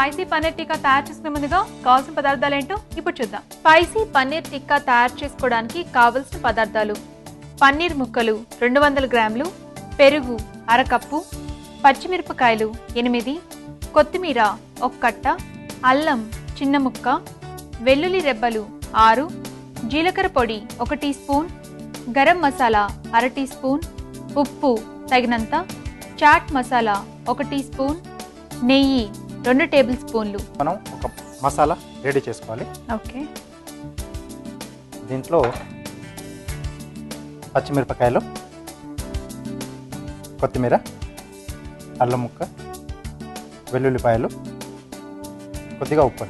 Spicy paneer tikka తయారు చేసుకునే ముందుగా కావాల్సిన పదార్థాలు ఏంటో ఇప్పుడు చూద్దాం. స్పైసీ పన్నీర్ టిక్కా తయారు చేసుకోవడానికి కావలసిన పదార్థాలు పన్నీర్ ముక్కలు రెండు వందల గ్రాములు పెరుగు అరకప్పు పచ్చిమిరపకాయలు ఎనిమిది కొత్తిమీర ఒక కట్ట అల్లం చిన్న ముక్క వెల్లుల్లి రెబ్బలు ఆరు జీలకర్ర పొడి ఒక టీ స్పూన్ గరం మసాలా అర టీ స్పూన్ ఉప్పు తగినంత చాట్ మసాలా ఒక టీ స్పూన్ నెయ్యి రెండు టేబుల్ స్పూన్లు. మనం ఒక మసాలా రెడీ చేసుకోవాలి. ఓకే. దీంట్లో పచ్చిమిరపకాయలు కొత్తిమీర అల్లం ముక్క వెల్లుల్లిపాయలు కొద్దిగా ఉప్పు.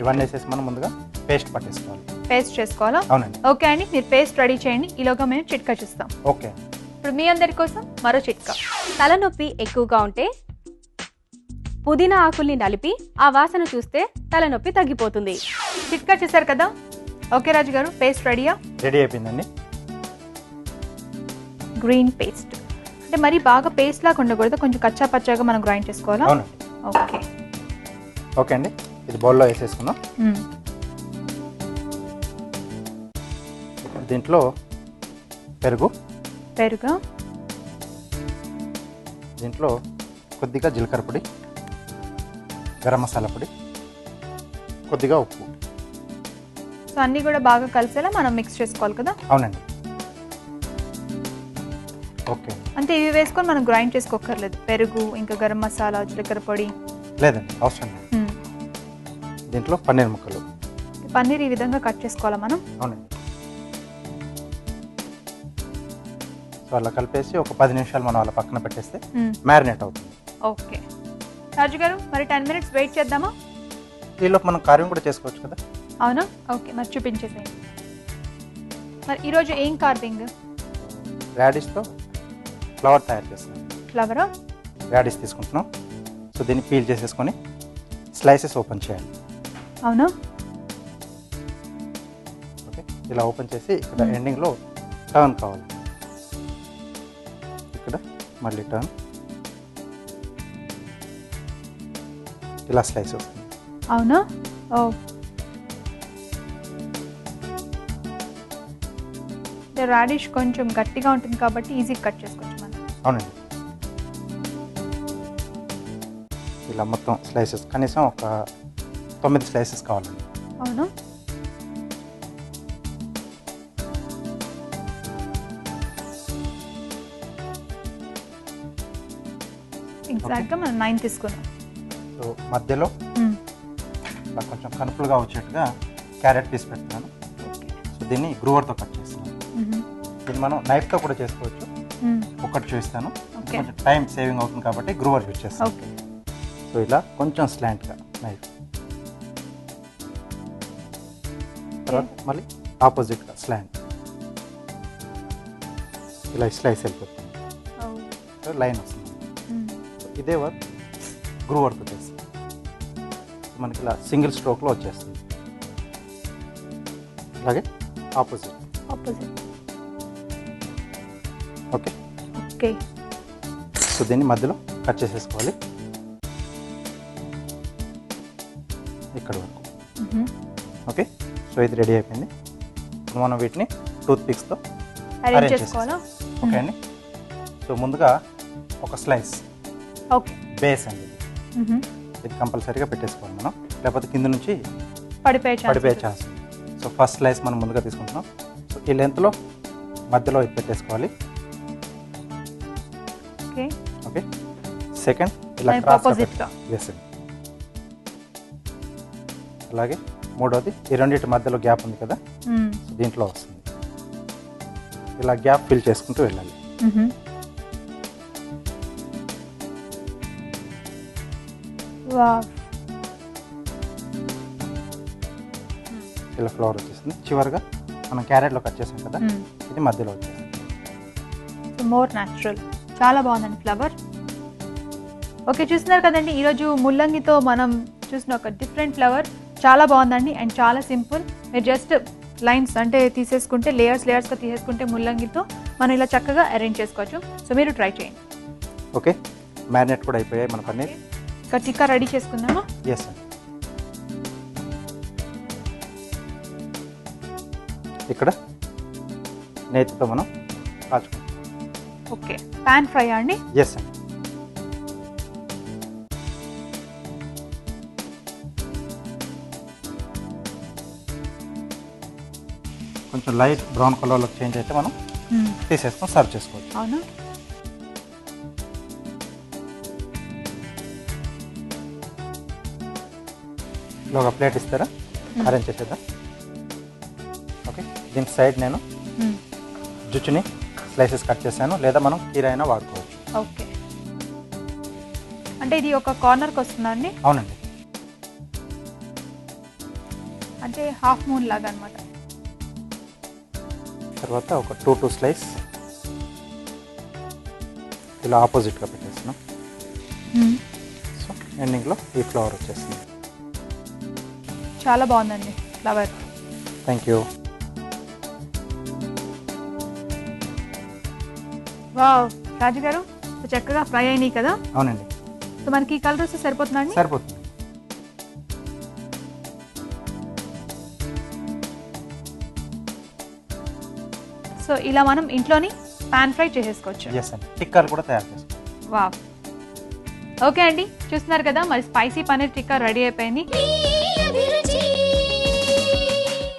ఇవన్నీ వేసేసి మనం ముందుగా పేస్ట్ పట్టేసుకోవాలి. పేస్ట్ చేసుకోవాలా? అవునండి. ఓకే అండి మీరు పేస్ట్ రెడీ చేయండి. ఈలోగా మేము చిట్కా చూస్తాం. ఓకే. ఇప్పుడు మీ అందరి కోసం మరో చిట్కా. తలనొప్పి ఎక్కువగా ఉంటే పుదీనా ఆకుల్ని నలిపి ఆ వాసన చూస్తే తలనొప్పి తగ్గిపోతుంది. చిట్కా చూసారు కదా? ఓకే రాజు గారు పేస్ట్ రెడీయా రెడీ అయిపోయిందండి. గ్రీన్ పేస్ట్ అంటే మరి బాగా పేస్ట్ లాగా ఉండకూడదు కొంచెం కచ్చా పచ్చాగా మనం గ్రైండ్ చేసుకోవాలా? ఓకే. ఓకే అండి. ఇది బౌల్లో వేసేసుకుందాం. దీంట్లో పెరుగు. పెరుగా. దీంట్లో కొద్దిగా జీలకర్ర పొడి. గరం మసాలా పొడి కొద్దిగా ఉప్పు. సో అన్నీ కూడా బాగా కలిసేలా మనం మిక్స్ చేసుకోవాలి కదా? అవునండి. ఓకే. అంతే ఇవి వేసుకొని మనం గ్రైండ్ చేసుకోకర్లేదు పెరుగు ఇంకా గరం మసాలా జీలకర్ర పొడి. లేదండి అవసరం లేదు. మ్మ్. దీంట్లో పన్నీర్ ముక్కలు. పన్నీర్ ఈ విధంగా కట్ చేసుకోవాలా మనం? అవునండి. సో అలా కలిపేసి ఒక పది నిమిషాలు మనం అలా పక్కన పెట్టేస్తే మ్మ్. మ్యారినేట్ అవుతుంది. ఓకే. రాజు గారు మరి టెన్ మినిట్స్ వెయిట్ చేద్దామా? ఈలోపు మనం కార్యం కూడా చేసుకోవచ్చు కదా? అవునా? ఓకే మరి చూపించేసేయండి. మరి ఈరోజు ఏం కార్వింగ్? రాడిష్తో ఫ్లవర్ తయారు చేస్తున్నాం. ఫ్లవరా? రాడిష్ తీసుకుంటున్నాం. సో దీన్ని పీల్ చేసేసుకొని స్లైసెస్ ఓపెన్ చేయాలి. అవునా? ఓకే ఇలా ఓపెన్ చేసి ఇక్కడ. ఎండింగ్లో టర్న్ కావాలి. ఇక్కడ మళ్ళీ టర్న్. ఇలా స్లైస్ వస్తుంది అవునా? ఓ. రాడిష్ కొంచెం గట్టిగా ఉంటుంది కాబట్టి ఈజీ కట్ చేసుకోవచ్చు మనం. అవునండి. ఇలా మొత్తం స్లైసెస్ కనీసం ఒక తొమ్మిది స్లైసెస్ కావాలండి. అవునా? ఎగ్జాక్ట్గా మనం నైన్ తీసుకున్నాం. మధ్యలో. ఇలా కొంచెం కనుపులుగా వచ్చేట్టుగా క్యారెట్ పీస్ పెడుతున్నాను. సో దీన్ని గ్రూవర్తో కట్ చేస్తున్నాను. దీన్ని మనం నైఫ్తో కూడా చేసుకోవచ్చు. ఒకటి చూపిస్తాను ఓకే. కొంచెం టైం సేవింగ్ అవుతుంది కాబట్టి గ్రూవర్ యూజ్ చేస్తాను. ఓకే. సో ఇలా కొంచెం స్లాంట్గా నైఫ్. తర్వాత మళ్ళీ ఆపోజిట్గా స్లాంట్. ఇలా స్లైస్ వెళ్ళిపోతుంది. లైన్ వస్తుంది. ఇదే వర్క్ గ్రూవర్తో చేస్తాం సో మనకి ఇలా సింగిల్ స్ట్రోక్లో వచ్చేస్తుంది. అలాగే opposite. Opposite. Okay. Okay. So దీన్ని మధ్యలో కట్ చేసేసుకోవాలి. ఇక్కడ వరకు. ఓకే. సో ఇది రెడీ అయిపోయింది. మనం వీటిని టూత్ పిక్స్తో అరేంజ్ చేసుకోవాలా? ఓకే అండి. సో ముందుగా ఒక స్లైస్. ఓకే. బేస్ అండి. ఇది. కంపల్సరీగా పెట్టేసుకోవాలి మనం. లేకపోతే కింద నుంచి పడిపోయే పడిపోయే. ఛాన్స్. సో ఫస్ట్ స్లైస్ మనం ముందుగా తీసుకుంటున్నాం. సో ఈ లెంత్లో మధ్యలో ఇది పెట్టేసుకోవాలి. ఓకే. సెకండ్ ఇలా క్రాస్. ఎస్ అలాగే మూడోది ఈ రెండింటి మధ్యలో గ్యాప్ ఉంది కదా? దీంట్లో వస్తుంది. ఇలా గ్యాప్ ఫిల్ చేసుకుంటూ వెళ్ళాలి. వావ్ ఇలా ఫ్లవర్ వచ్చేస్తుంది చివరిగా మనం క్యారెట్లో కట్ చేసాం కదా. ఇది మధ్యలో వచ్చేస్తుంది సో మోర్ న్యాచురల్. చాలా బాగుందండి ఫ్లవర్. ఓకే చూస్తున్నారు కదండి ఈరోజు ముల్లంగితో మనం చూసిన ఒక డిఫరెంట్ ఫ్లవర్. చాలా బాగుందండి అండ్ చాలా సింపుల్. మీరు జస్ట్ లైన్స్ అంటే తీసేసుకుంటే లేయర్స్ లేయర్స్గా తీసేసుకుంటే ముల్లంగితో మనం ఇలా చక్కగా అరేంజ్ చేసుకోవచ్చు. సో మీరు ట్రై చేయండి. ఓకే మ్యారినేట్ కూడా అయిపోయాయి మన పన్నీర్. ఇక టిక్కా రెడీ చేసుకుందామా? ఎస్ ఇక్కడ నేతితో మనం ఓకే. పాన్ ఫ్రై అండి? ఎస్ అండి కొంచెం లైట్ బ్రౌన్ కలర్లోకి చేంజ్ అయితే మనం తీసేస్తాం సర్వ్ చేసుకోవచ్చు. అవునా? ఇలా ఒక ప్లేట్ ఇస్తారా? అరేంజ్ చేసేద్దాం. ఓకే దీనికి సైడ్ నేను. జుచ్చుని స్లైసెస్ కట్ చేశాను లేదా మనం కీర అయినా వాడుకోవచ్చు. ఓకే. అంటే ఇది ఒక కార్నర్కి వస్తుందా అండి? అవునండి. అంటే హాఫ్ మూన్ లాగా అనమాట తర్వాత ఒక టూ టూ స్లైస్ ఇలా ఆపోజిట్గా పెట్టేస్తున్నాం. సో ఎండింగ్లో ఈ ఫ్లవర్ వచ్చేస్తుంది. చాలా బాగుందండి. Flower thank you wow. Raju గారు సో చక్కగా ఫ్రై అయినాయి కదా? అవునండి. సో మనకి ఈ కలర్ వస్తే సరిపోతుందా అండి? సరిపోతుంది. సో ఇలా మనం ఇంట్లోని పాన్ ఫ్రై చేసేసుకోవచ్చు. ఎస్ అండి టిక్కాలు కూడా తయారు చేసుకోవాలి వావ్. ఓకే అండి. చూస్తున్నారు కదా మరి స్పైసీ పన్నీర్ టిక్కా రెడీ అయిపోయింది.